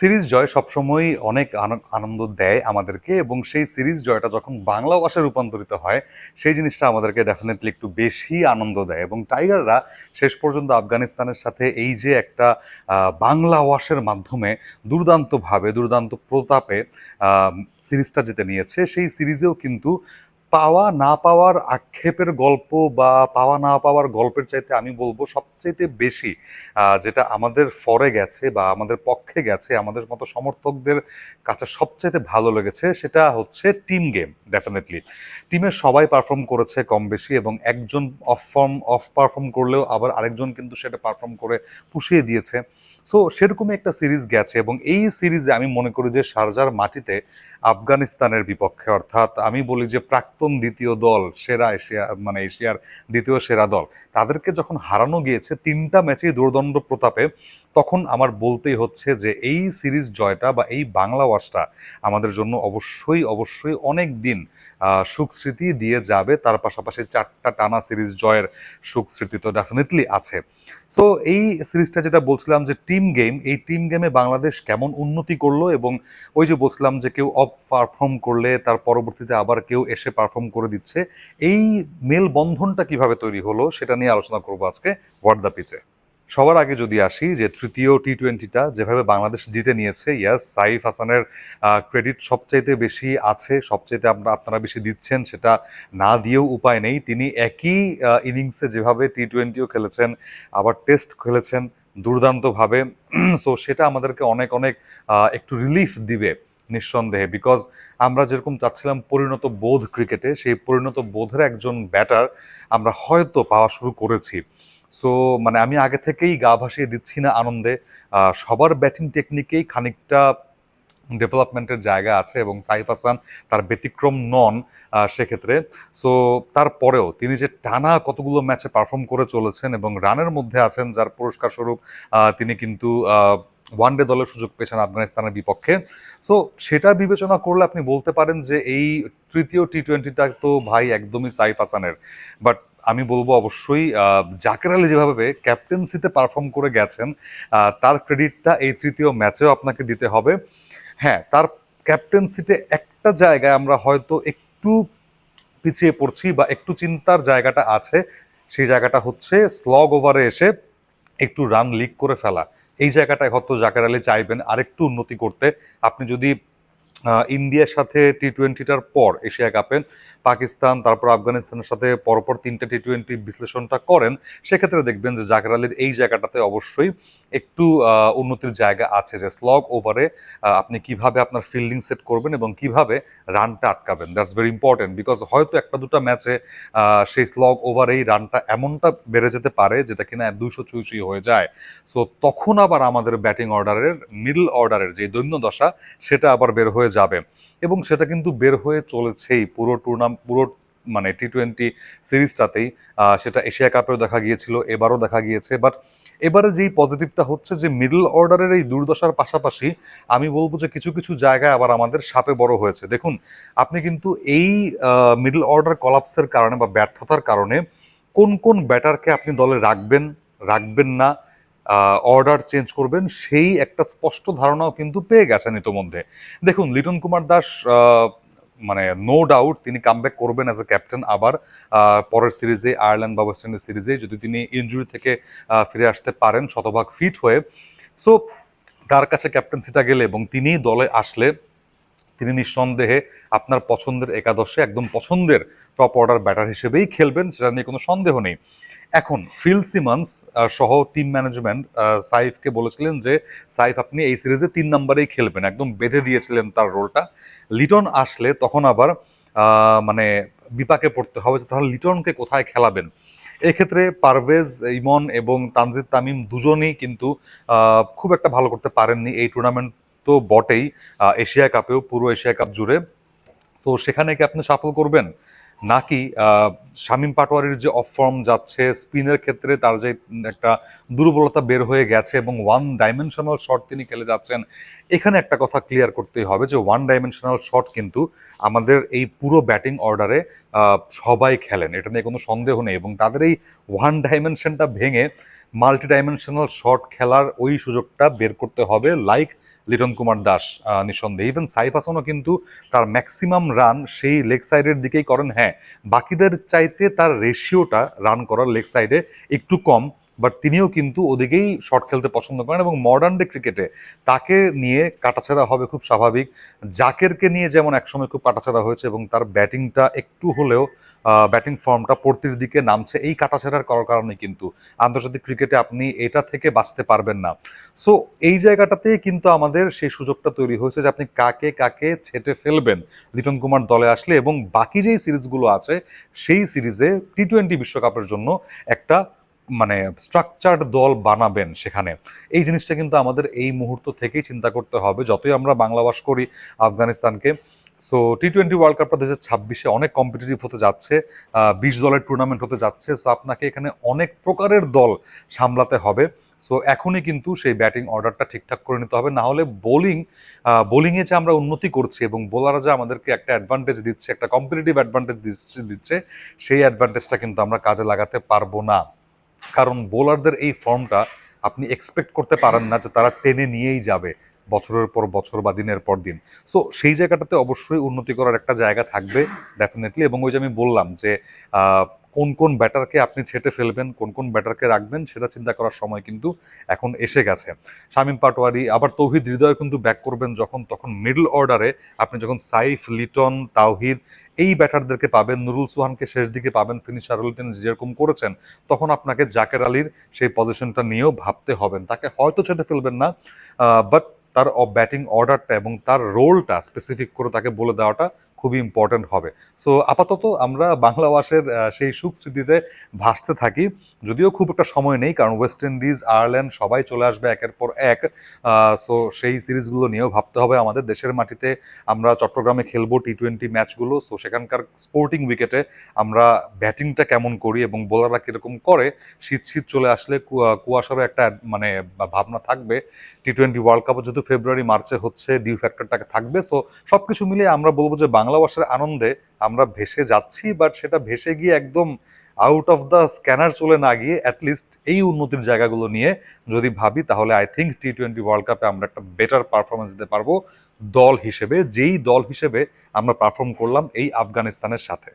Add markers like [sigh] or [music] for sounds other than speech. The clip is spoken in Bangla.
সিরিজ জয় সবসময় অনেক আনন্দ দেয় আমাদেরকে এবং সেই সিরিজ জয়টা যখন বাংলা ভাষায় রূপান্তরিত হয়, সেই জিনিসটা আমাদেরকে ডেফিনেটলি একটু বেশি আনন্দ দেয় এবং টাইগাররা শেষ পর্যন্ত আফগানিস্তানের সাথে এই যে একটা বাংলা ওয়াশের মাধ্যমে দুর্দান্তভাবে, দুর্দান্ত প্রতাপে সিরিজটা জিতে নিয়েছে, সেই সিরিজেও কিন্তু পাওয়া না পাওয়ার আক্ষেপের গল্প বা পাওয়া না পাওয়ার গল্পের চাইতে আমি বলব সবচাইতে বেশি যেটা আমাদের ফরে গেছে বা আমাদের পক্ষে গেছে, আমাদের মতো সমর্থকদের কাছে সবচাইতে ভালো লেগেছে সেটা হচ্ছে টিম গেম ডেফিনেটলি টিমের সবাই পারফর্ম করেছে কম বেশি এবং একজন অফ ফর্ম অফ পারফর্ম করলেও আবার আরেকজন কিন্তু সেটা পারফর্ম করে পুষিয়ে দিয়েছে। সো সেরকমই একটা সিরিজ গেছে এবং এই সিরিজে আমি মনে করি যে সারজার মাটিতে আফগানিস্তানের বিপক্ষে। অর্থাৎ আমি বলি যে প্রাক্তন দ্বিতীয় দল, সেরা এশিয়া মানে এশিয়ার দ্বিতীয় সেরা দল, তাদেরকে যখন হারানো গিয়েছে তিনটা ম্যাচেই দুর্দণ্ড প্রতাপে, তখন আমার বলতেই হচ্ছে যে এই সিরিজ জয়টা বা এই বাংলা ওয়াশটা আমাদের জন্য অবশ্যই অবশ্যই অনেক দিন আহ, সুখ স্মৃতি দিয়ে যাবে তার পাশাপাশি চারটা টানা সিরিজ জয়ের সুখ স্মৃতি তো ডেফিনেটলি আছে। সো এই সিরিজটা যেটা বলছিলাম যে টিম গেম এই টিম গেমে বাংলাদেশ কেমন উন্নতি করল এবং ওই যে বলছিলাম যে কেউ অফ পারফর্ম করলে তার পরবর্তীতে আবার কেউ এসে পারফর্ম করে দিচ্ছে এই মেল বন্ধনটা কীভাবে তৈরি হলো সেটা নিয়ে আলোচনা করব আজকে হোয়াট দ্য পিচে সবার আগে যদি আসি, যে তৃতীয় টি টোয়েন্টিটা যেভাবে বাংলাদেশ জিতে নিয়েছে ইয়াস সাইফ হাসানের ক্রেডিট সবচাইতে বেশি আছে, সবচাইতে আপনারা আপনারা বেশি দিচ্ছেন, সেটা না দিয়েও উপায় নেই। তিনি একই ইনিংসে যেভাবে টি টোয়েন্টিও খেলেছেন, আবার টেস্ট খেলেছেন দুর্দান্তভাবে। [clears throat] সো সেটা আমাদেরকে অনেক অনেক একটু রিলিফ দিবে নিঃসন্দেহে বিকজ আমরা যেরকম চাচ্ছিলাম পরিণত বোধ ক্রিকেটে সেই পরিণত বোধের একজন ব্যাটার আমরা হয়তো পাওয়া শুরু করেছি। সো মানে আমি আগে থেকেই গা ভাসিয়ে দিচ্ছি না আনন্দে। সবার ব্যাটিং টেকনিকেই খানিকটা ডেভেলপমেন্টের জায়গা আছে এবং সাইফ হাসান তার ব্যতিক্রম নন সেক্ষেত্রে। সো তারপরেও তিনি যে টানা কতগুলো ম্যাচে পারফর্ম করে চলেছেন এবং রানের মধ্যে আছেন, যার পুরস্কার স্বরূপ তিনি কিন্তু ওয়ান ডে দলের সুযোগ পেয়েছেন আফগানিস্তানের বিপক্ষে। সো সেটা বিবেচনা করলে আপনি বলতে পারেন যে এই তৃতীয় টি টোয়েন্টিটা তো ভাই একদমই সাইফ হাসানের। বাট আমি বলব অবশ্যই জাকের আলী যেভাবে ক্যাপ্টেন্সিতে পারফর্ম করে গেছেন তার ক্রেডিটটা এই তৃতীয় ম্যাচেও আপনাকে দিতে হবে। হ্যাঁ তার ক্যাপ্টেন্সিতে একটা জায়গায় আমরা হয়তো একটু পিছিয়ে পড়ছি বা একটু চিন্তার জায়গাটা আছে, সেই জায়গাটা হচ্ছে স্লগ ওভারে এসে একটু রান লিক করে ফেলা। এই জায়গাটায় হয়তো জাকের আলী চাইবেন আরেকটু উন্নতি করতে। আপনি যদি ইন্ডিয়ার সাথে টি টোয়েন্টিটার পর এশিয়া কাপে পাকিস্তান, তারপর আফগানিস্তানের সাথে পরপর তিনটে টি টোয়েন্টি বিশ্লেষণটা করেন, সেক্ষেত্রে দেখবেন যে জাকের আলীর এই জায়গাটাতে অবশ্যই একটু উন্নতির জায়গা আছে যে স্লগ ওভারে আপনি কীভাবে আপনার ফিল্ডিং সেট করবেন এবং কীভাবে রানটা আটকাবেন। দ্যাটস ভেরি ইম্পর্টেন্ট বিকজ হয়তো একটা দুটো ম্যাচে সেই স্লগ ওভারেই রানটা এমনটা বেড়ে যেতে পারে যেটা কিনা দুইশো চুইচুই হয়ে যায়। সো তখন আবার আমাদের ব্যাটিং অর্ডারের মিডল অর্ডারের যে দৈন্য দশা সেটা আবার বের হয়ে যাবে। এবং সেটা কিন্তু বের হয়ে চলেছেই পুরো টুর্নাম পুরো মানে টি টোয়েন্টি সিরিজটাতেই সেটা এশিয়া কাপেও দেখা গিয়েছিল, এবারও দেখা গিয়েছে বাট এবারে যেই পজিটিভটা হচ্ছে যে মিডল অর্ডারের এই দুর্দশার পাশাপাশি আমি বলব যে কিছু কিছু জায়গায় আবার আমাদের সাপে বড় হয়েছে। দেখুন, আপনি কিন্তু এই মিডল অর্ডার কলাপসের কারণে বা ব্যর্থতার কারণে কোন কোন ব্যাটারকে আপনি দলে রাখবেন রাখবেন না অর্ডার চেঞ্জ করবেন, সেই একটা স্পষ্ট ধারণাও কিন্তু পেয়ে গেছেন ইতোমধ্যে। দেখুন, লিটন কুমার দাস মানে নো ডাউট তিনি কামব্যাক করবেন অ্যাজ এ ক্যাপ্টেন আবার পরের সিরিজে আয়ারল্যান্ড বা ওয়েস্ট ইন্ডিজ সিরিজে যদি তিনি ইনজুরি থেকে ফিরে আসতে পারেন, শতভাগ ফিট হয়ে। সো তার কাছে ক্যাপ্টেন্সিটা গেলে এবং তিনি দলে আসলে, তিনি নিঃসন্দেহে আপনার পছন্দের একাদশে একদম পছন্দের টপ অর্ডার ব্যাটার হিসেবেই খেলবেন, সেটা নিয়ে কোনো সন্দেহ নেই। এখন ফিল সিমন্স সহ টিম ম্যানেজমেন্ট সাইফকে বলেছিলেন যে, সাইফ, আপনি এই সিরিজে তিন নম্বরেই খেলবেন। একদম বেঁধে দিয়েছিলেন তার রোলটা লিটন আসলে তখন আবার মানে বিপাকে পড়তে হবে যে তাহলে লিটনকে কোথায় খেলাবেন? এক্ষেত্রে পারভেজ, ইমন এবং তানজিদ তামিম দুজনেই কিন্তু খুব একটা ভালো করতে পারেননি। এই টুর্নামেন্ট তো বটেই এশিয়া কাপেও, পুরো এশিয়া কাপ জুড়ে। সো সেখানে কি আপনি সাফল্য করবেন? নাকি শামীম পাটোয়ারির যে অফ ফর্ম যাচ্ছে স্পিনের ক্ষেত্রে তার যে একটা দুর্বলতা বের হয়ে গেছে এবং ওয়ান ডাইমেনশনাল শট তিনি খেলে যাচ্ছেন, এখানে একটা কথা ক্লিয়ার করতেই হবে যে ওয়ান ডাইমেনশনাল শট কিন্তু আমাদের এই পুরো ব্যাটিং অর্ডারে সবাই খেলেন। এটা নিয়ে কোনো সন্দেহ নেই এবং তাদের এই ওয়ান ডাইমেনশনটা ভেঙে মাল্টি ডাইমেনশনাল শট খেলার ওই সুযোগটা বের করতে হবে। লাইক লিটন কুমার দাস নিঃসন্দেহে। ইভেন সাইফ হাসানও কিন্তু তার ম্যাক্সিমাম রান সেই লেগ সাইডের দিকেই করেন। হ্যাঁ বাকিদের চাইতে তার রেশিওটা রান করার লেগ সাইডে একটু কম বাট তিনিও কিন্তু ওদিকেই শট খেলতে পছন্দ করেন এবং মডার্ন ডে ক্রিকেটে তাকে নিয়ে কাটাছেড়া হবে খুব স্বাভাবিক। জাকেরকে নিয়ে যেমন একসময় খুব কাটাছেড়া হয়েছে এবং তার ব্যাটিংটা একটু হলেও ব্যাটিং ফর্মটা পড়তির দিকে নামছে। এই কাটাছেড়ার করার কারণে কিন্তু আন্তর্জাতিক ক্রিকেটে আপনি এটা থেকে বাঁচতে পারবেন না। সো এই জায়গাটাতেই কিন্তু আমাদের সেই সুযোগটা তৈরি হয়েছে যে আপনি কাকে কাকে ছেটে ফেলবেন লিটন কুমার দলে আসলে এবং বাকি যেই সিরিজগুলো আছে, সেই সিরিজে টি টোয়েন্টি বিশ্বকাপের জন্য একটা মানে স্ট্রাকচার্ড দল বানাবেন সেখানে। এই জিনিসটা কিন্তু আমাদের এই মুহূর্ত থেকেই চিন্তা করতে হবে। যতই আমরা বাংলাবাস করি, আফগানিস্তানকে সো টি টোয়েন্টি ওয়ার্ল্ড কাপটা দু হাজার ছাব্বিশে অনেক কম্পিটিটিভ হতে যাচ্ছে বিশ দলের টুর্নামেন্ট হতে যাচ্ছে সো আপনাকে এখানে অনেক প্রকারের দল সামলাতে হবে। সো এখনই কিন্তু সেই ব্যাটিং অর্ডারটা ঠিকঠাক করে নিতে হবে। না হলে বোলিং বোলিংয়ে যে আমরা উন্নতি করছি এবং বোলাররা যে আমাদেরকে একটা অ্যাডভান্টেজ দিচ্ছে, একটা কম্পিটিটিভ অ্যাডভান্টেজ দিচ্ছে সেই অ্যাডভান্টেজটা কিন্তু আমরা কাজে লাগাতে পারব না। কারণ বোলারদের এই ফর্মটা আপনি এক্সপেক্ট করতে পারেন না যে তারা টেনে নিয়েই যাবে। বছরের পর বছর বা দিনের পর দিন। সো সেই জায়গাটাতে অবশ্যই উন্নতি করার একটা জায়গা থাকবে ডেফিনেটলি এবং ওই যে আমি বললাম যে কোন কোন ব্যাটারকে আপনি ছেটে ফেলবেন, কোন কোন ব্যাটারকে রাখবেন, সেটা চিন্তা করার সময় কিন্তু এখন এসে গেছে। শামীম পাটোয়ারি, আবার তৌহিদ হৃদয় কিন্তু ব্যাক করবেন যখন, তখন মিডল অর্ডারে আপনি যখন সাইফ, লিটন, তাওহিদ, এই ব্যাটারদেরকে পাবেন, নুরুল সুহানকে শেষ দিকে পাবেন ফিনিশার উল্টেন যেরকম করেছেন, তখন আপনাকে জাকের আলীর সেই পজিশনটা নিয়েও ভাবতে হবেন তাকে হয়তো ছেটে ফেলবেন না বাট তার ব্যাটিং অর্ডারটা এবং তার রোলটা স্পেসিফিক করে তাকে বলে দেওয়াটা খুবই ইম্পর্ট্যান্ট হবে। সো আপাতত আমরা বাংলা ওয়াশের সেই সুখ স্মৃতিতে ভাসতে থাকি। যদিও খুব একটা সময় নেই, কারণ ওয়েস্ট ইন্ডিজ আয়ারল্যান্ড সবাই চলে আসবে একের পর এক। সো সেই সিরিজগুলো নিয়েও ভাবতে হবে আমাদের। দেশের মাটিতে আমরা চট্টগ্রামে খেলব টি টোয়েন্টি ম্যাচগুলো। সো সেখানকার স্পোর্টিং উইকেটে আমরা ব্যাটিংটা কেমন করি এবং বোলাররা কীরকম করে, শীত শীত চলে আসলে কুয়াশারও একটা মানে ভাবনা থাকবে। টি টোয়েন্টি ওয়ার্ল্ড কাপও যেহেতু ফেব্রুয়ারি মার্চে হচ্ছে ডিউ ফ্যাক্টরটাকে থাকবে। সো সব কিছু মিলিয়ে আমরা বলব যে বাংলা ভাষার আনন্দে আমরা ভেসে যাচ্ছি বাট সেটা ভেসে গিয়ে একদম আউট অফ দ্য স্ক্যানার চলে না গিয়ে অ্যাটলিস্ট এই উন্নতির জায়গাগুলো নিয়ে যদি ভাবি, তাহলে I think T twenty world কাপে আমরা একটা বেটার পারফরমেন্স দিতে পারব দল হিসেবে, যেই দল হিসেবে আমরা পারফর্ম করলাম এই আফগানিস্তানের সাথে।